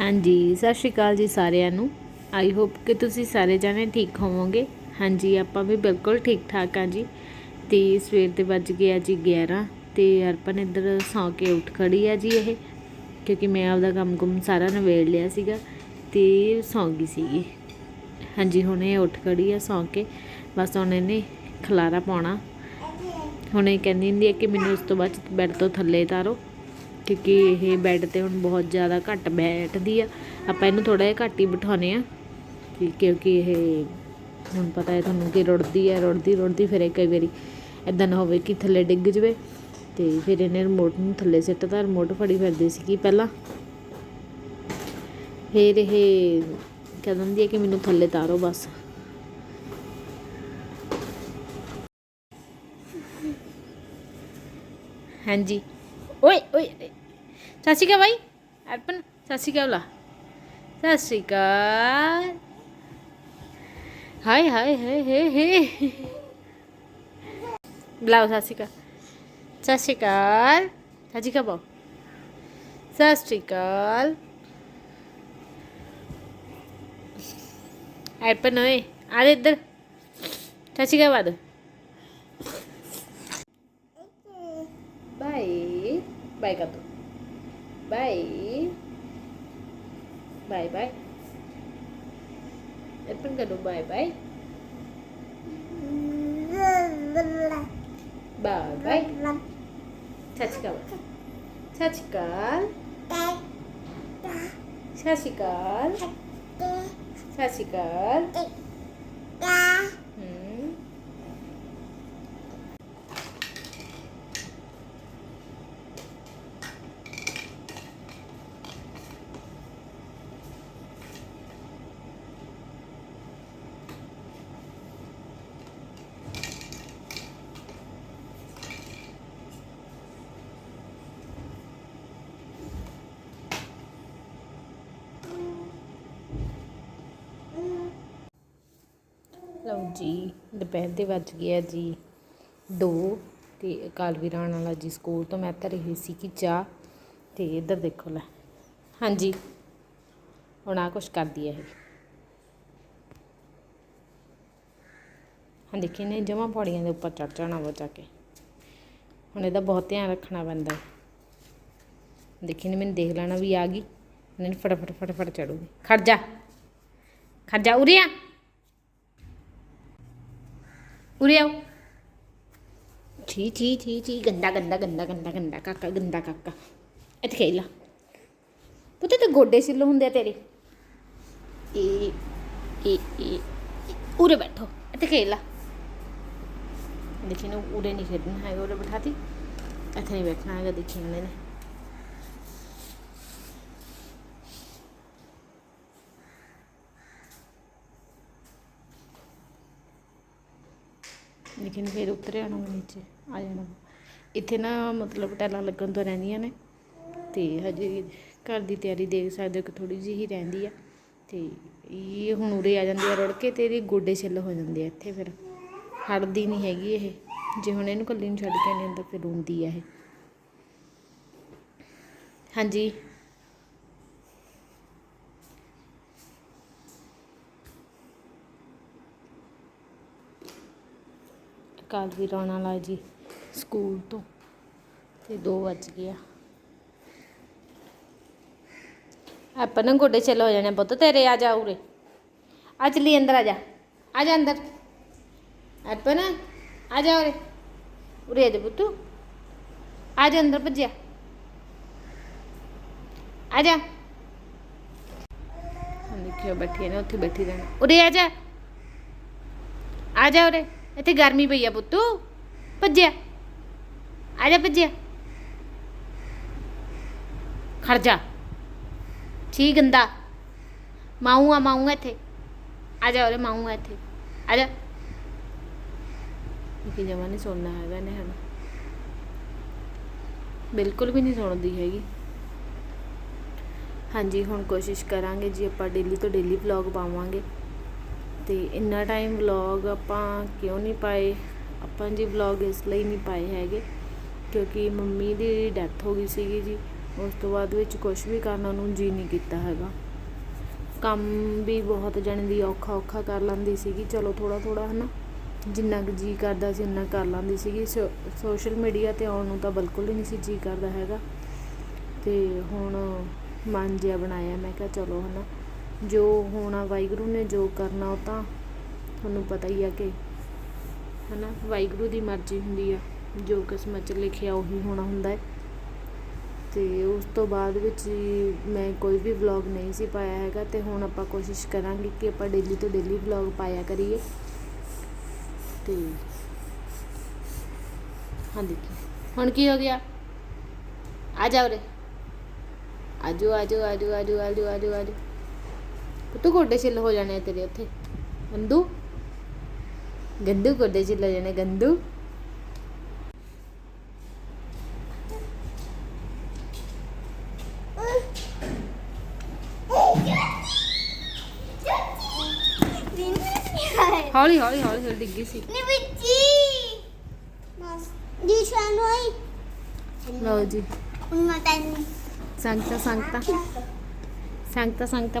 ਹਾਂਜੀ, ਸਤਿ ਸ਼੍ਰੀ ਅਕਾਲ ਜੀ ਸਾਰਿਆਂ ਨੂੰ। ਆਈ ਹੋਪ ਕਿ ਤੁਸੀਂ ਸਾਰੇ ਜਾਣੇ ਠੀਕ ਹੋਵੋਗੇ। ਹਾਂਜੀ, ਆਪਾਂ ਵੀ ਬਿਲਕੁਲ ਠੀਕ ਠਾਕ ਆ ਜੀ। ਤੇ ਸਵੇਰ ਦੇ ਵੱਜ ਗਿਆ ਜੀ 11 ਤੇ ਅਰਪਨ ਇੱਧਰ ਸੌਂ ਕੇ ਉੱਠ ਖੜੀ ਆ ਜੀ ਇਹ, ਕਿਉਂਕਿ ਮੈਂ ਆਪਦਾ ਕੰਮ ਕੁਮ ਸਾਰਾ ਨਵੇੜ ਲਿਆ ਸੀਗਾ ਤੇ ਸੌਂ ਗਈ ਸੀਗੀ। ਹਾਂਜੀ, ਹੁਣ ਇਹ ਉੱਠ ਖੜੀ ਆ ਸੌਂ ਕੇ, ਬਸ ਹੁਣ ਇਹਨੇ ਖਲਾਰਾ ਪਾਉਣਾ। ਹੁਣ ਇਹ ਕਹਿੰਦੀ ਹੁੰਦੀ ਹੈ ਕਿ ਮੈਨੂੰ ਉਸ ਤੋਂ ਬਾਅਦ ਬੈੱਡ ਤੋਂ ਥੱਲੇ ਉਤਾਰੋ। ਕਿਉਂਕਿ ਇਹ ਬੈੱਡ ਤੇ ਹੁਣ ਬਹੁਤ ਜ਼ਿਆਦਾ ਘੱਟ ਬੈਠਦੀ ਆ। ਆਪਾਂ ਇਹਨੂੰ ਥੋੜਾ ਜਿਹਾ ਘੱਟ ਹੀ ਬਿਠਾਉਨੇ ਆ ਕਿ- ਕਿਉਂਕਿ ਇਹ ਹੁਣ ਪਤਾ ਹੈ ਤੁਹਾਨੂੰ ਕਿ ਰੁੜਦੀ ਹੈ, ਰੁੜਦੀ ਰੁੜਦੀ, ਫਿਰ ਇਹ ਕਈ ਵਾਰੀ ਇਦਾਂ ਨਾ ਹੋਵੇ ਕਿ ਥੱਲੇ ਡਿੱਗ ਜਵੇ ਤੇ ਫਿਰ ਇਹਨੇ ਰਿਮੋਟ ਨੂੰ ਥੱਲੇ ਸਿੱਟਦਾ ਰਿਮੋਟ ਫੜੀ ਫਿਰਦੀ ਸੀ ਪਹਿਲਾਂ। ਫਿਰ ਇਹ ਕਹਿ ਦਿੰਦੀ ਹੈ ਕਿ ਮੈਨੂੰ ਥੱਲੇ ਤਾਰੋ ਬਸ। ਹਾਂਜੀ। ਓਏ ਓਏ ਓਏ। ਸਤਿ ਸ਼੍ਰੀ ਅਕਾਲ ਬਾਈ ਅਰਪਨ ਸਤਿ ਸ਼੍ਰੀ ਅਕਾਲ ਸਤਿ ਸ਼੍ਰੀ ਅਕਾਲ ਹਾਏ ਹਾਏ ਹਾਏ ਹੇ ਹੇ ਬੁਲਾਓ ਸਤਿ ਸ਼੍ਰੀ ਅਕਾਲ ਸਤਿ ਸ਼੍ਰੀ ਅਕਾਲ ਸਤਿ ਸ਼੍ਰੀ ਅਕਾਲ ਸਤਿ ਸ਼੍ਰੀ ਅਕਾਲ ਅਰਪਨ ਓਏ ਆ ਦੇ ਇੱਧਰ ਸਤਿ ਸ਼੍ਰੀ ਅਕਾਲ ਬਾਦ ਬਾਏ ਬਾਏ ਕਰ ਦੋ ਬਾਏ ਬਾਏ ਬਾਏ ਅਰਪਨ ਕਰ ਦੋ ਬਾਏ ਬਾਏ ਬਾਏ ਬਾਏ ਸਤਿ ਸ਼੍ਰੀ ਅਕਾਲ ਸਤਿ ਸ਼੍ਰੀ ਅਕਾਲ ਸਤਿ ਸ਼੍ਰੀ ਅਕਾਲ ਸਤਿ ਸ਼੍ਰੀ ਅਕਾਲ ਹਮ ਲਓ ਜੀ, ਦੁਪਹਿਰ ਦੇ ਵੱਜ ਗਿਆ ਜੀ ਦੋ ਤੇ ਅਕਾਲ ਵੀਰਾਨ ਵਾਲਾ ਜੀ ਸਕੂਲ ਤੋਂ ਮੈਂ ਧਰੀ ਹੋਈ ਸੀ ਕਿ ਚਾਹ ਤੇ ਇੱਧਰ ਦੇਖੋ ਲੈ। ਹਾਂਜੀ। ਹੁਣ ਆ ਕੁਛ ਕਰਦੀ ਹੈ ਇਹ। ਹਾਂ, ਦੇਖੀ ਨੇ ਜਮਾ ਪੌੜੀਆਂ ਦੇ ਉੱਪਰ ਚੜ ਜਾਣਾ ਵਾ ਬਚਾ ਕੇ। ਹੁਣ ਇਹਦਾ ਬਹੁਤ ਧਿਆਨ ਰੱਖਣਾ ਪੈਂਦਾ। ਦੇਖੀ ਨੇ ਮੈਨੂੰ ਦੇਖ ਲੈਣਾ ਵੀ ਆ ਗਈ। ਇਹਨੇ ਫਟਾਫਟ ਫਟਾਫਟ ਚੜੂਗੀ ਖੜ ਜਾ। ਖੜ ਜਾ, ਉਰੇ ਆ। ਉਰੇ ਆਓ। ਛੀ ਛੀ ਛੀ ਛੀ ਗੰਦਾ ਗੰਦਾ ਗੰਦਾ ਗੰਦਾ ਗੰਦਾ ਕਾਕਾ ਗੰਦਾ ਕਾਕਾ। ਇੱਥੇ ਖੇਡ ਲਾ। ਪੁੱਤ ਤੇ ਗੋਡੇ ਸਿੱਲ ਹੁੰਦੇ ਆ ਤੇਰੇ। ਇਹ ਇਹ ਉਰੇ ਬੈਠੋ, ਇੱਥੇ ਖੇਡ ਲਾ। ਉਰੇ ਨਹੀਂ ਖੇਡਣਾ ਹੈ ਉਰੇ ਬਿਠਾਤੀ। ਇੱਥੇ ਨਹੀਂ ਬੈਠਣਾ ਹੈਗਾ, ਦੇਖੀ ਇਹਨਾਂ ਨੇ। ਲੇਕਿਨ ਫਿਰ ਉਤਰ ਆਣਾ ਨੀਚੇ, ਆ ਜਾਣਾ। ਇੱਥੇ ਨਾ ਮਤਲਬ ਟੈਲਾਂ ਲੱਗਣ ਤੋਂ ਰਹਿੰਦੀਆਂ ਨੇ, ਤੇ ਹਜੇ ਘਰ ਦੀ ਤਿਆਰੀ ਦੇਖ ਸਕਦੇ ਹੋ ਕਿ ਥੋੜੀ ਜਿਹੀ ਹੀ ਰਹਿੰਦੀ ਆ। ਤੇ ਇਹ ਹੁਣ ਉਰੇ ਆ ਜਾਂਦੀ ਆ ਰੁੜ ਕੇ ਤੇ ਇਹਦੇ ਗੋਡੇ ਛਿੱਲ ਹੋ ਜਾਂਦੇ ਆ ਇੱਥੇ ਫਿਰ। ਹਟਦੀ ਨਹੀਂ ਹੈਗੀ ਇਹ। ਜੇ ਹੁਣ ਇਹਨੂੰ ਕੱਲੀ ਨੂੰ ਛੱਡ ਕੇ ਆਨੇ ਤਾਂ ਫਿਰ ਰੋਂਦੀ ਆ ਇਹ। ਹਾਂਜੀ। ਕੱਲ ਵੀ ਆਉਣ ਵਾਲਾ ਜੀ ਸਕੂਲ ਤੋਂ ਤੇ 2 ਵੱਜ ਗਿਆ ਆਪਾਂ ਨਾ ਗੋਡੇ ਛਿੱਲ ਹੋ ਜਾਣੇ ਪੁੱਤ ਤੇਰੇ ਆ ਜਾ ਉਰੇ। ਆ ਚਲੀ ਅੰਦਰ ਆ ਜਾ। ਆ ਜਾ ਅੰਦਰ। ਅਰਪਨ ਆ ਜਾ ਉਰੇ। ਉਰੇ ਆ ਜਾ ਪੁੱਤੂ। ਆ ਜਾ ਅੰਦਰ ਭੱਜਿਆ। ਆ ਜਾ। ਦੇਖਿਓ ਬੈਠੀ ਨੇ ਉੱਥੇ ਬੈਠੀ ਰਹਿਣਾ। ਉਰੇ ਆ ਜਾ। ਆ ਜਾ ਉਰੇ। ਇੱਥੇ ਗਰਮੀ ਪਈ ਆ ਪੁੱਤੂ। ਭੱਜਿਆ। ਆ ਜਾ ਭੱਜਿਆ। ਖੜ ਜਾ। ਠੀਕ ਗੰਦਾ। ਮਾਊ ਆ ਮਾਊ ਆ ਇੱਥੇ। ਆ ਜਾ ਉਰੇ, ਮਾਊ ਆ ਇੱਥੇ। ਆ ਜਾ। ਕਿ ਜਮਾ ਨਹੀਂ ਸੁਣਨਾ ਹੈਗਾ ਨੇ ਹਨ ਬਿਲਕੁਲ ਵੀ ਨਹੀਂ ਸੁਣਦੀ ਹੈਗੀ। ਹਾਂਜੀ, ਹੁਣ ਕੋਸ਼ਿਸ਼ ਕਰਾਂਗੇ ਜੀ ਆਪਾਂ ਡੇਲੀ ਤੋਂ ਡੇਲੀ ਵਲੌਗ ਪਾਵਾਂਗੇ। ਤੇ ਇੰਨਾ ਟਾਈਮ ਵਲੌਗ ਆਪਾਂ ਕਿਉਂ ਨਹੀਂ ਪਾਏ? ਆਪਾਂ ਜੀ ਵਲੌਗ ਇਸ ਲਈ ਨਹੀਂ ਪਾਏ ਹੈਗੇ ਕਿਉਂਕਿ ਮੰਮੀ ਦੀ ਡੈਥ ਹੋ ਗਈ ਸੀਗੀ ਜੀ। ਉਸ ਤੋਂ ਬਾਅਦ ਵਿੱਚ ਕੁਝ ਵੀ ਕਰਨ ਨੂੰ ਜੀ ਨਹੀਂ ਕੀਤਾ ਹੈਗਾ। ਕੰਮ ਵੀ ਬਹੁਤ ਜਾਣੇ ਦੀ ਔਖਾ ਔਖਾ ਕਰ ਲੈਂਦੀ ਸੀਗੀ। ਚਲੋ ਥੋੜਾ ਥੋੜਾ ਹਨਾ, ਜਿੰਨਾ ਕੁ ਜੀ ਕਰਦਾ ਸੀ ਉਨਾ ਕਰ ਲੈਂਦੀ ਸੀਗੀ। ਸੋਸ਼ਲ ਮੀਡੀਆ ਤੇ ਆਉਣ ਨੂੰ ਤਾਂ ਬਿਲਕੁਲ ਹੀ ਨਹੀਂ ਸੀ ਜੀ ਕਰਦਾ ਹੈਗਾ। ਤੇ ਹੁਣ ਮਨ ਜਿਹਾ ਬਣਾਇਆ। ਮੈਂ ਕਿਹਾ ਚਲੋ ਹਨਾ ਜੋ ਹੋਣਾ ਵਾਹਿਗੁਰੂ ਨੇ ਜੋ ਕਰਨਾ ਉਹ ਤਾਂ ਤੁਹਾਨੂੰ ਪਤਾ ਹੀ ਆ ਕਿ, ਹਨਾ, ਵਾਹਿਗੁਰੂ ਦੀ ਮਰਜ਼ੀ ਹੁੰਦੀ ਆ। ਜੋ ਕਿਸਮਤ 'ਚ ਲਿਖਿਆ ਉਹੀ ਹੋਣਾ ਹੁੰਦਾ ਹੈ। ਤੇ ਉਸ ਤੋਂ ਬਾਅਦ ਵਿੱਚ ਮੈਂ ਕੋਈ ਵੀ ਵਲੌਗ ਨਹੀਂ ਸੀ ਪਾਇਆ ਹੈਗਾ ਤੇ ਹੁਣ ਆਪਾਂ ਕੋਸ਼ਿਸ਼ ਕਰਾਂਗੇ ਕਿ ਆਪਾਂ ਡੇਲੀ ਤੋਂ ਡੇਲੀ ਵਲੌਗ ਪਾਇਆ ਕਰੀਏ। ਤੇ ਹਾਂ ਦੇਖੀ ਹੁਣ ਕੀ ਹੋ ਗਿਆ? ਆ ਜਾਓ ਉਰੇ ਆਜੋ ਆਜੋ ਆਜੋ ਆਜੋ ਆਜੋ ਆਜੋ ਆਜੋ ਤੂੰ ਗੋਡੇ ਛਿੱਲ ਹੋ ਜਾਣੇ ਤੇਰੇ ਉੱਥੇ। ਗੰਦੂ? ਗੰਦੂ ਗੋਡੇ ਛਿੱਲ ਹੋ ਜਾਣੇ ਗੰਦੂ। ਹੌਲੀ ਹੌਲੀ ਹੌਲੀ ਹੌਲੀ ਡਿੱਗੀ ਸੀ। ਲਓ ਜੀ। ਸੰਗਤਾ ਸੰਗਤਾ। ਸੰਗਤਾ ਸੰਗਤਾ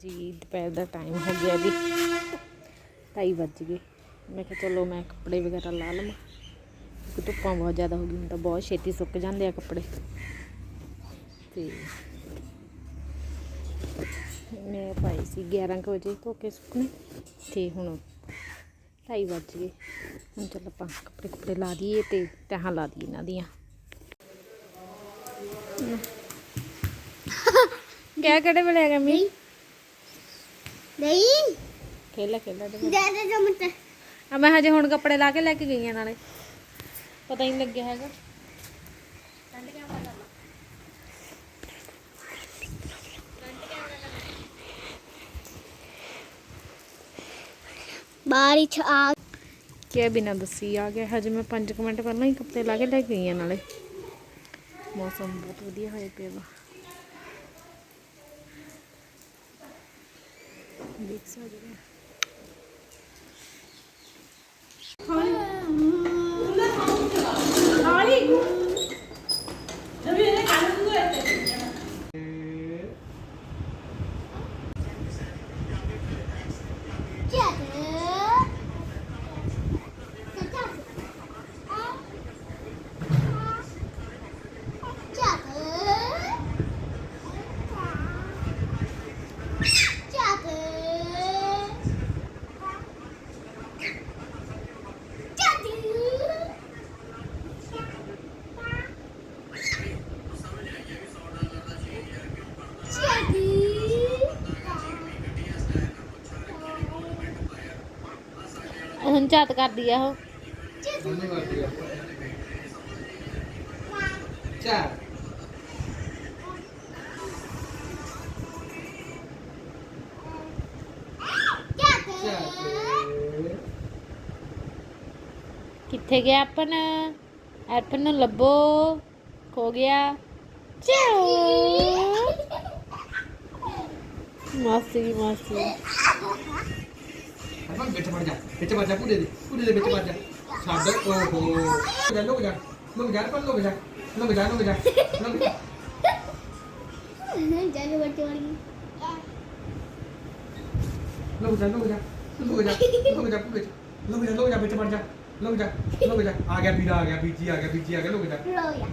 ਜੀ, ਦੁਪਹਿਰ ਦਾ ਟਾਈਮ ਹੋ ਗਿਆ ਜੀ। ਢਾਈ ਵੱਜ ਗਏ। ਮੈਂ ਕਿਹਾ ਚਲੋ ਮੈਂ ਕੱਪੜੇ ਵਗੈਰਾ ਲਾ ਲਵਾਂ। ਕਿਉਂਕਿ ਧੁੱਪਾਂ ਬਹੁਤ ਜ਼ਿਆਦਾ ਹੋ ਗਈਆਂ ਤਾਂ ਬਹੁਤ ਛੇਤੀ ਸੁੱਕ ਜਾਂਦੇ ਆ ਕੱਪੜੇ। ਤੇ ਮੈਂ ਪਾਈ ਸੀ 11 ਕੁ ਵਜੇ ਧੋ ਕੇ ਸੁੱਕਣੇ। ਤੇ ਹੁਣ ਢਾਈ ਵੱਜ ਗਏ। ਹੁਣ ਚੱਲ ਆਪਾਂ ਕੱਪੜੇ ਕੁਪੜੇ ਲਾ ਦਈਏ ਤੇ ਤਹਾਂ ਲਾ ਦਈਏ ਇਹਨਾਂ ਦੀਆਂ। ਕਿਆ ਕਿਹੜੇ ਵੇਲੇ ਗਿਆ ਮੀ ਨਹੀਂ। ਖੇਲਾ ਖੇਲਾ ਦੇ ਜ਼ਿਆਦਾ ਜੋ ਮਤ ਆ ਮੈਂ ਹਜੇ ਹੁਣ ਕੱਪੜੇ ਲਾ ਕੇ ਲੈ ਕੇ ਗਈ ਆ ਨਾਲੇ। ਪਤਾ ਹੀ ਨਹੀਂ ਲੱਗਿਆ ਹੈਗਾ। ਬਾਰਿਸ਼ ਆ ਕੇ ਬਿਨਾਂ ਦੱਸੀ ਆ ਗਿਆ। ਹਜੇ ਮੈਂ 5 ਮਿੰਟ ਪਹਿਲਾਂ ਹੀ ਕੱਪੜੇ ਲਾ ਕੇ ਲੈ ਗਈ ਆ ਨਾਲੇ। ਮੌਸਮ ਬਹੁਤ ਵਧੀਆ ਹੋਇਆ ਪਿਆ ਵਾ। ਦੇਖ ਸਕਦੇ ਹੋ। ਹੁਣ ਕਰਦੀ ਆ ਉਹ। ਚਾਰ ਕਿੱਥੇ ਗਿਆ ਆਪਨ ਐਪਨ ਨੂੰ ਲੱਭੋ। ਖੋ ਗਿਆ। ਚਾਓ ਮਾਸੀ ਮਾਸੀ। ਆਪਾਂ ਵਿੱਚ ਵੜ ਜਾ ਵਿੱਚ ਵੜ ਜਾ ਪੂਰੇ ਦੇ ਪੂਰੇ ਦੇ ਵਿੱਚ ਵੜ ਜਾ ਛੱਡ ਓਹੋ ਜਾ ਲੁਕ ਜਾ ਲੁਕ ਜਾ ਪਰ ਲੁਕ ਜਾ ਲੁਕ ਜਾ ਲੁਕ ਜਾ ਲੁਕ ਜਾ ਜਾਨੇ ਬੱਚੇ ਵਾਲੀ ਲੁਕ ਜਾ ਲੁਕ ਜਾ ਲੁਕ ਜਾ ਲੁਕ ਜਾ ਪੂਰੇ ਲੁਕ ਜਾ ਲੁਕ ਜਾ ਵਿੱਚ ਵੜ ਜਾ ਲੁਕ ਜਾ ਲੁਕ ਜਾ ਆ ਗਿਆ ਵੀਰਾ ਆ ਗਿਆ ਬੀਜੀ ਆ ਗਿਆ ਬੀਜੀ ਆ ਗਿਆ ਲੁਕ ਜਾ ਰੋਇਆ